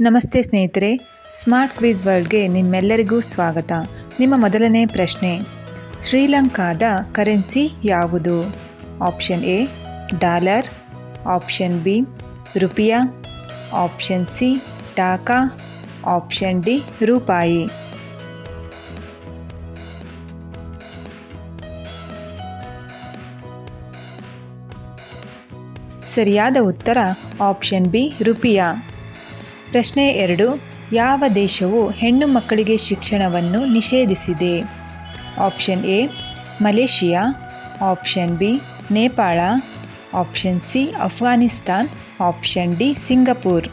ನಮಸ್ತೆ ಸ್ನೇಹಿತರೆ smart quiz ವರ್ಲ್ಡ್ಗೆ ನಿಮ್ಮೆಲ್ಲರಿಗೂ ಸ್ವಾಗತ. ನಿಮ್ಮ ಮೊದಲನೇ ಪ್ರಶ್ನೆ, ಶ್ರೀಲಂಕಾದ ಕರೆನ್ಸಿ ಯಾವುದು? Option A, dollar, option B, rupiah, option C, taka, option D, ರೂಪಾಯಿ. ಸರಿಯಾದ ಉತ್ತರ, ಆಪ್ಷನ್ ಬಿ, ರುಪಿಯಾ. ಪ್ರಶ್ನೆ ಎರಡು, ಯಾವ ದೇಶವು ಹೆಣ್ಣು ಮಕ್ಕಳಿಗೆ ಶಿಕ್ಷಣವನ್ನು ನಿಷೇಧಿಸಿದೆ? Option A, Malaysia. Option B, Nepal. Option C, Afghanistan. Option D, Singapore.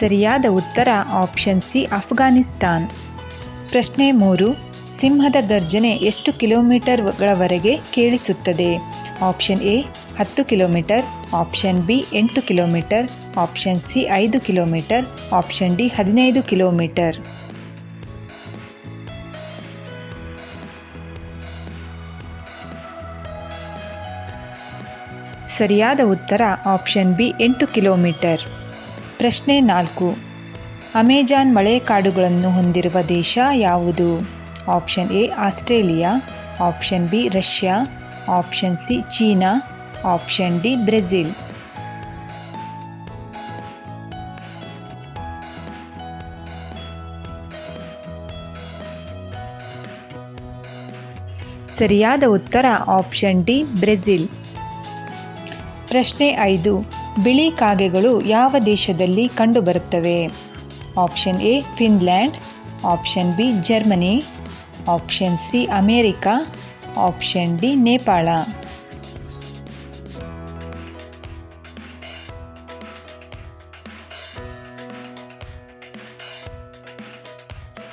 ಸರಿಯಾದ ಉತ್ತರ ಆಪ್ಷನ್ ಸಿ, ಅಫ್ಘಾನಿಸ್ತಾನ್. ಪ್ರಶ್ನೆ ಮೂರು ಸಿಂಹದ ಗರ್ಜನೆ ಎಷ್ಟು ಕಿಲೋಮೀಟರ್ಗಳವರೆಗೆ ಕೇಳಿಸುತ್ತದೆ? ಆಪ್ಷನ್ ಎ, ಹತ್ತು ಕಿಲೋಮೀಟರ್. ಆಪ್ಷನ್ ಬಿ, ಎಂಟು ಕಿಲೋಮೀಟರ್. ಆಪ್ಷನ್ ಸಿ, ಐದು ಕಿಲೋಮೀಟರ್. ಆಪ್ಷನ್ ಡಿ, ಹದಿನೈದು ಕಿಲೋಮೀಟರ್. ಸರಿಯಾದ ಉತ್ತರ ಆಪ್ಷನ್ ಬಿ, ಎಂಟು ಕಿಲೋಮೀಟರ್. ಪ್ರಶ್ನೆ ನಾಲ್ಕು. ಅಮೆಜಾನ್ ಮಳೆಕಾಡುಗಳನ್ನು ಹೊಂದಿರುವ ದೇಶ ಯಾವುದು? Option A Australia option B Russia option C China option D Brazil ಸರಿಯಾದ ಉತ್ತರ ಆಪ್ಷನ್ ಡಿ ಬ್ರೆಜಿಲ್ ಪ್ರಶ್ನೆ ಐದು, ಬಿಳಿ ಕಾಗೆಗಳು ಯಾವ ದೇಶದಲ್ಲಿ ಕಂಡುಬರುತ್ತವೆ? Option A Finland option B Germany option C America, option D Nepal.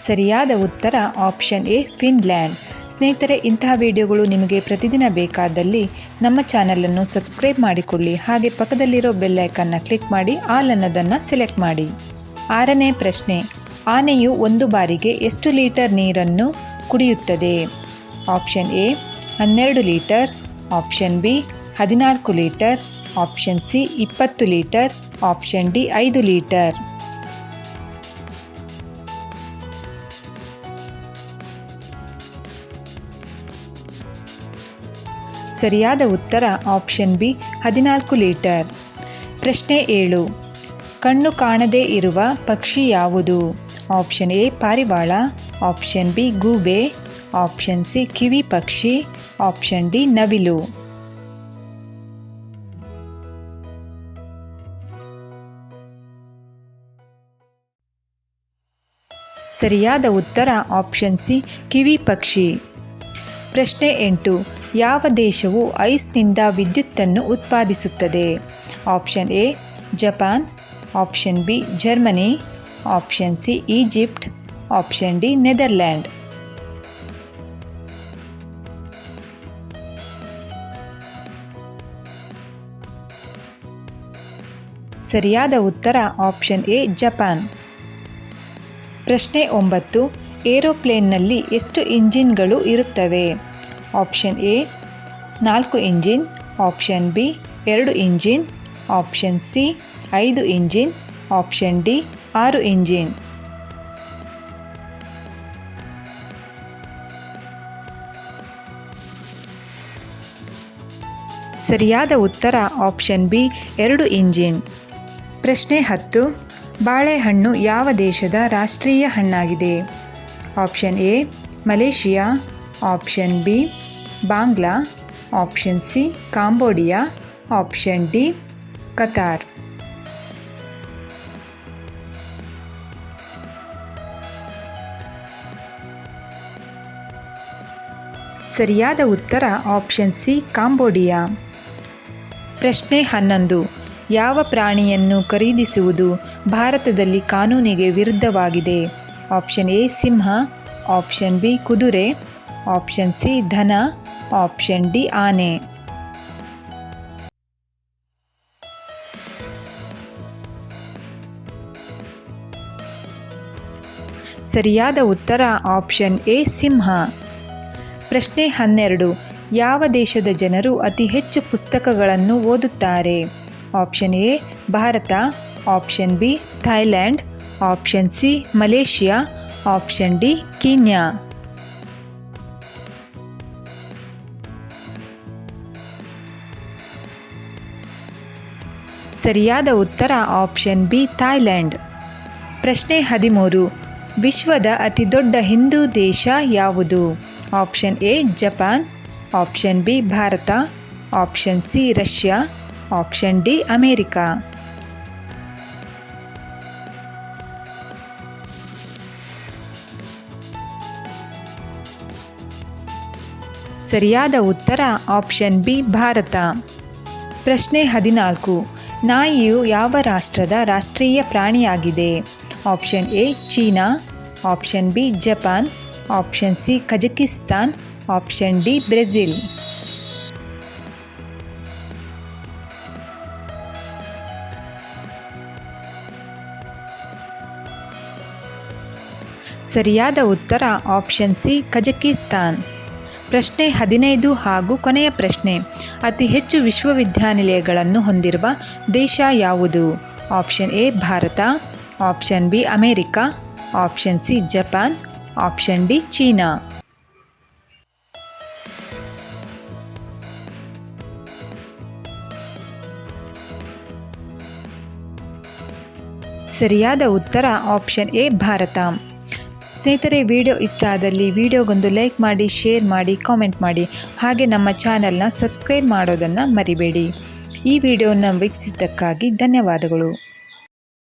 ಸರಿಯಾದ ಉತ್ತರ ಆಪ್ಷನ್ ಎ ಫಿನ್ಲ್ಯಾಂಡ್. ಸ್ನೇಹಿತರೆ, ಇಂತಹ ವಿಡಿಯೋಗಳು ನಿಮಗೆ ಪ್ರತಿದಿನ ಬೇಕಾದಲ್ಲಿ ನಮ್ಮ ಚಾನಲನ್ನು ಸಬ್ಸ್ಕ್ರೈಬ್ ಮಾಡಿಕೊಳ್ಳಿ. ಹಾಗೆ ಪಕ್ಕದಲ್ಲಿರೋ ಬೆಲ್ ಐಕನ್ನ ಕ್ಲಿಕ್ ಮಾಡಿ, ಆಲ್ ಅನ್ನೋದನ್ನು ಸೆಲೆಕ್ಟ್ ಮಾಡಿ. ಆರನೇ ಪ್ರಶ್ನೆ, ಆನೆಯು ಒಂದು ಬಾರಿಗೆ ಎಷ್ಟು ಲೀಟರ್ ನೀರನ್ನು ಕುಡಿಯುತ್ತದೆ. ಆಪ್ಷನ್ ಎ ಹನ್ನೆರಡು ಲೀಟರ್. ಆಪ್ಷನ್ ಬಿ ಹದಿನಾಲ್ಕು ಲೀಟರ್. ಆಪ್ಷನ್ ಸಿ ಇಪ್ಪತ್ತು ಲೀಟರ್. ಆಪ್ಷನ್ ಡಿ ಐದು ಲೀಟರ್. ಸರಿಯಾದ ಉತ್ತರ ಆಪ್ಷನ್ ಬಿ ಹದಿನಾಲ್ಕು ಲೀಟರ್. ಪ್ರಶ್ನೆ ಏಳು, ಕಣ್ಣು ಕಾಣದೇ ಇರುವ ಪಕ್ಷಿ ಯಾವುದು? ಆಪ್ಷನ್ ಎ ಪಾರಿವಾಳ. ಆಪ್ಷನ್ ಬಿ ಗೂಬೆ ಆಪ್ಷನ್ ಸಿ ಕಿವಿ ಪಕ್ಷಿ ಆಪ್ಷನ್ ಡಿ ನವಿಲು ಸರಿಯಾದ ಉತ್ತರ ಆಪ್ಷನ್ ಸಿ ಕಿವಿ ಪಕ್ಷಿ ಪ್ರಶ್ನೆ ಎಂಟು. ಯಾವ ದೇಶವು ಐಸ್ನಿಂದ ವಿದ್ಯುತ್ತನ್ನು ಉತ್ಪಾದಿಸುತ್ತದೆ? Option A Japan option B Germany option C Egypt option D Netherland ಸರಿಯಾದ ಉತ್ತರ ಆಪ್ಷನ್ ಎ ಜಪಾನ್ ಪ್ರಶ್ನೆ ಒಂಬತ್ತು, ಏರೋಪ್ಲೇನ್ನಲ್ಲಿ ಎಷ್ಟು ಇಂಜಿನ್ಗಳು ಇರುತ್ತವೆ? ಆಪ್ಷನ್ ಎ ನಾಲ್ಕು ಇಂಜಿನ್. ಆಪ್ಷನ್ ಬಿ ಎರಡು ಇಂಜಿನ್. ಆಪ್ಷನ್ ಸಿ ಐದು ಇಂಜಿನ್. ಆಪ್ಷನ್ ಡಿ ಆರು ಇಂಜಿನ್. ಸರಿಯಾದ ಉತ್ತರ ಆಪ್ಷನ್ ಬಿ, ಎರಡು ಇಂಜಿನ್. ಪ್ರಶ್ನೆ ಹತ್ತು, ಬಾಳೆಹಣ್ಣು ಯಾವ ದೇಶದ ರಾಷ್ಟ್ರೀಯ ಹಣ್ಣಾಗಿದೆ? Option A, Malaysia. Option B, Bangla. Option C, Cambodia. Option D, Qatar. ಸರಿಯಾದ ಉತ್ತರ ಆಪ್ಷನ್ ಸಿ, ಕಾಂಬೋಡಿಯಾ. ಪ್ರಶ್ನೆ ಹನ್ನೊಂದು. ಯಾವ ಪ್ರಾಣಿಯನ್ನು ಖರೀದಿಸುವುದು ಭಾರತದಲ್ಲಿ ಕಾನೂನಿಗೆ ವಿರುದ್ಧವಾಗಿದೆ? ಆಪ್ಷನ್ ಎ, ಸಿಂಹ. ಆಪ್ಷನ್ ಬಿ, ಕುದುರೆ. ಆಪ್ಷನ್ ಸಿ, ಧನ. ಆಪ್ಷನ್ ಡಿ, ಆನೆ. ಸರಿಯಾದ ಉತ್ತರ ಆಪ್ಷನ್ ಎ, ಸಿಂಹ. ಪ್ರಶ್ನೆ ಹನ್ನೆರಡು. ಯಾವ ದೇಶದ ಜನರು ಅತಿ ಹೆಚ್ಚು ಪುಸ್ತಕಗಳನ್ನು ಓದುತ್ತಾರೆ? Option A, Bharat. Option B Thailand option C, Malaysia. Option D, Kenya. ಸರಿಯಾದ ಉತ್ತರ ಆಪ್ಷನ್ ಬಿ ಥೈಲ್ಯಾಂಡ್ ಪ್ರಶ್ನೆ ಹದಿಮೂರು. ವಿಶ್ವದ ಅತಿದೊಡ್ಡ ಹಿಂದೂ ದೇಶ ಯಾವುದು? Option A, Japan. Option B Bharat, option C Russia, option D America. ಸರಿಯಾದ ಉತ್ತರ ಆಪ್ಷನ್ ಬಿ ಭಾರತ. ಪ್ರಶ್ನೆ ಹದಿನಾಲ್ಕು. ನಾಯಿಯು ಯಾವ ರಾಷ್ಟ್ರದ ರಾಷ್ಟ್ರೀಯ ಪ್ರಾಣಿಯಾಗಿದೆ? Option A China, option B Japan, option C Kazakhstan option D, Brazil. ಸರಿಯಾದ ಉತ್ತರ, ಆಪ್ಷನ್ ಸಿ, ಕಜಕಿಸ್ತಾನ್. ಪ್ರಶ್ನೆ ಹದಿನೈದು ಹಾಗೂ ಕೊನೆಯ ಪ್ರಶ್ನೆ. ಅತಿ ಹೆಚ್ಚು ವಿಶ್ವವಿದ್ಯಾನಿಲಯಗಳನ್ನು ಹೊಂದಿರುವ ದೇಶ ಯಾವುದು? Option A, Bharat. Option B, America. Option C, Japan. Option D, China. ಸರಿಯಾದ ಉತ್ತರ ಆಪ್ಷನ್ ಎ, ಭಾರತ. ಸ್ನೇಹಿತರೆ, ವಿಡಿಯೋ ಇಷ್ಟ ಆದಲ್ಲಿ ವಿಡಿಯೋಗೊಂದು ಲೈಕ್ ಮಾಡಿ, ಶೇರ್ ಮಾಡಿ, ಕಾಮೆಂಟ್ ಮಾಡಿ. ಹಾಗೆ ನಮ್ಮ ಚಾನಲ್ನ ಸಬ್ಸ್ಕ್ರೈಬ್ ಮಾಡೋದನ್ನು ಮರಿಬೇಡಿ. ಈ ವಿಡಿಯೋನ ವೀಕ್ಷಿಸಿದ್ದಕ್ಕಾಗಿ ಧನ್ಯವಾದಗಳು.